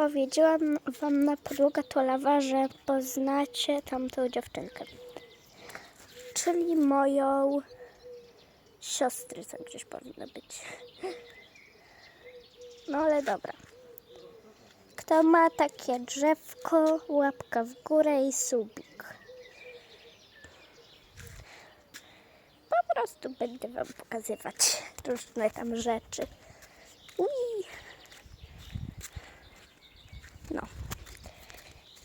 powiedziałam wam na podłoga to lawa, że poznacie tamtą dziewczynkę. Czyli moją siostrę tam gdzieś powinno być. No ale dobra. Kto ma takie drzewko, łapka w górę i subik. Po prostu będę wam pokazywać różne tam rzeczy. Ui. No.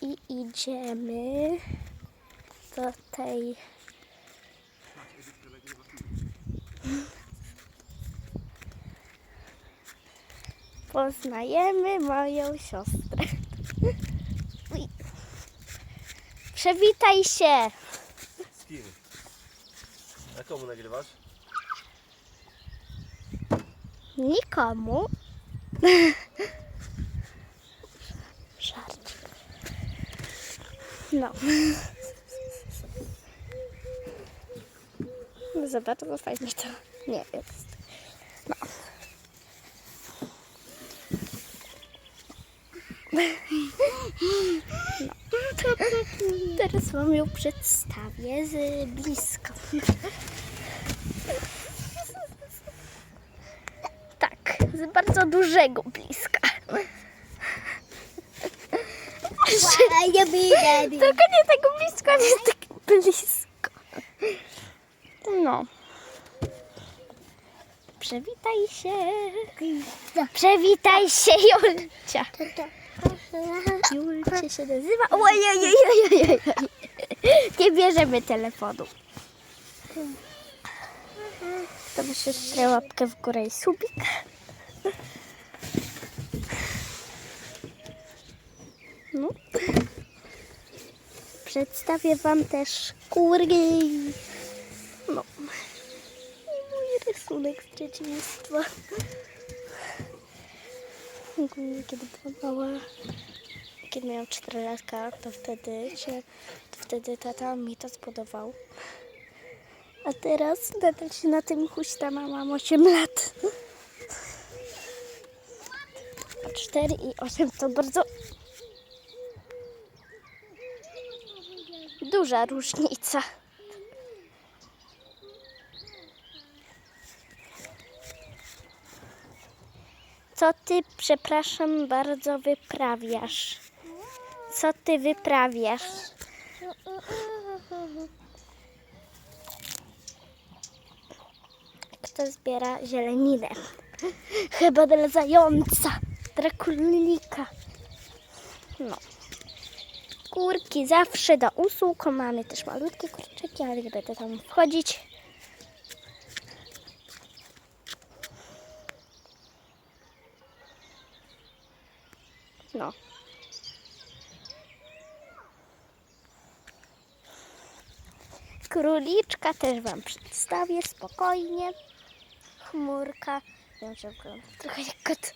I idziemy do tej. Poznajemy moją siostrę. Ui. Przywitaj się. Z kim? A komu nagrywasz? Nikomu. No. No Zobacz, fajnie to nie jest. No. No. Teraz wam ją przedstawię z bliska. Tak, z bardzo dużego bliska. Tylko nie tak blisko, nie tak blisko. No. Przywitaj się. Przywitaj się, Julcia. Julcia się nazywa. Ojej, Nie bierzemy telefonu. To masz jeszcze łapkę w górę i subik. No. Przedstawię Wam też kurki. No. I mój rysunek z dzieciństwa. Kiedy była mała, kiedy miałam 4 latka, to wtedy się, to wtedy tata mi to zbudował. A teraz nadal się na tym huśtam, a mam 8 lat. A 4 i 8 to bardzo duża różnica. Co ty, przepraszam bardzo, wyprawiasz? Co ty wyprawiasz? Kto zbiera zieleninę? Chyba dla zająca, drakulnika. No. Kurki zawsze do usług. Mamy też malutkie kurczyki, ale nie będę tam wchodzić. No. Króliczka też Wam przedstawię spokojnie. Chmurka. Wiem, że trochę jak kot.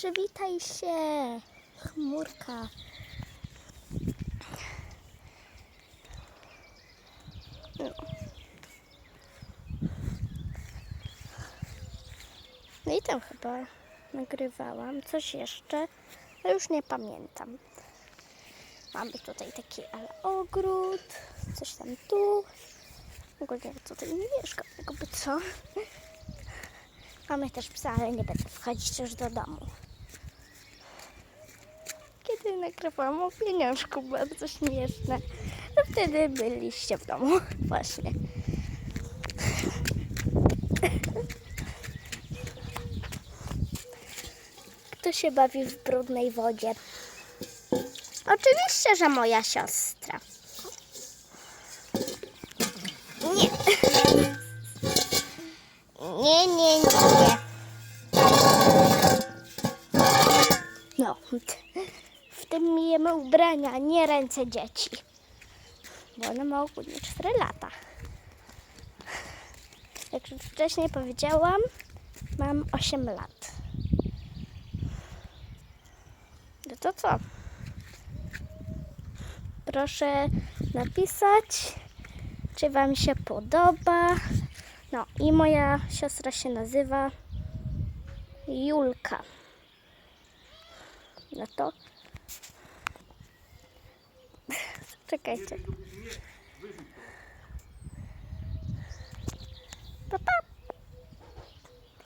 Przywitaj się, chmurka. No. No i tam chyba nagrywałam coś jeszcze, ale już nie pamiętam. Mamy tutaj taki ale ogród, coś tam tu. Ogólnie tutaj nie mieszkam, jakby co. Mamy też psa, ale nie będę wchodzić już do domu. Nagrywałam o pieniążku, bardzo śmieszne. No wtedy byliście w domu, właśnie. Kto się bawi w brudnej wodzie? Oczywiście, że moja siostra. Nie. Nie, nie, nie. No, tym myjemy ubrania, nie ręce dzieci. Bo one ma ogólnie 4 lata. Jak już wcześniej powiedziałam, mam 8 lat. No to co? Proszę napisać, czy Wam się podoba. No i moja siostra się nazywa Julka. No to. Czekajcie. Pa, pa.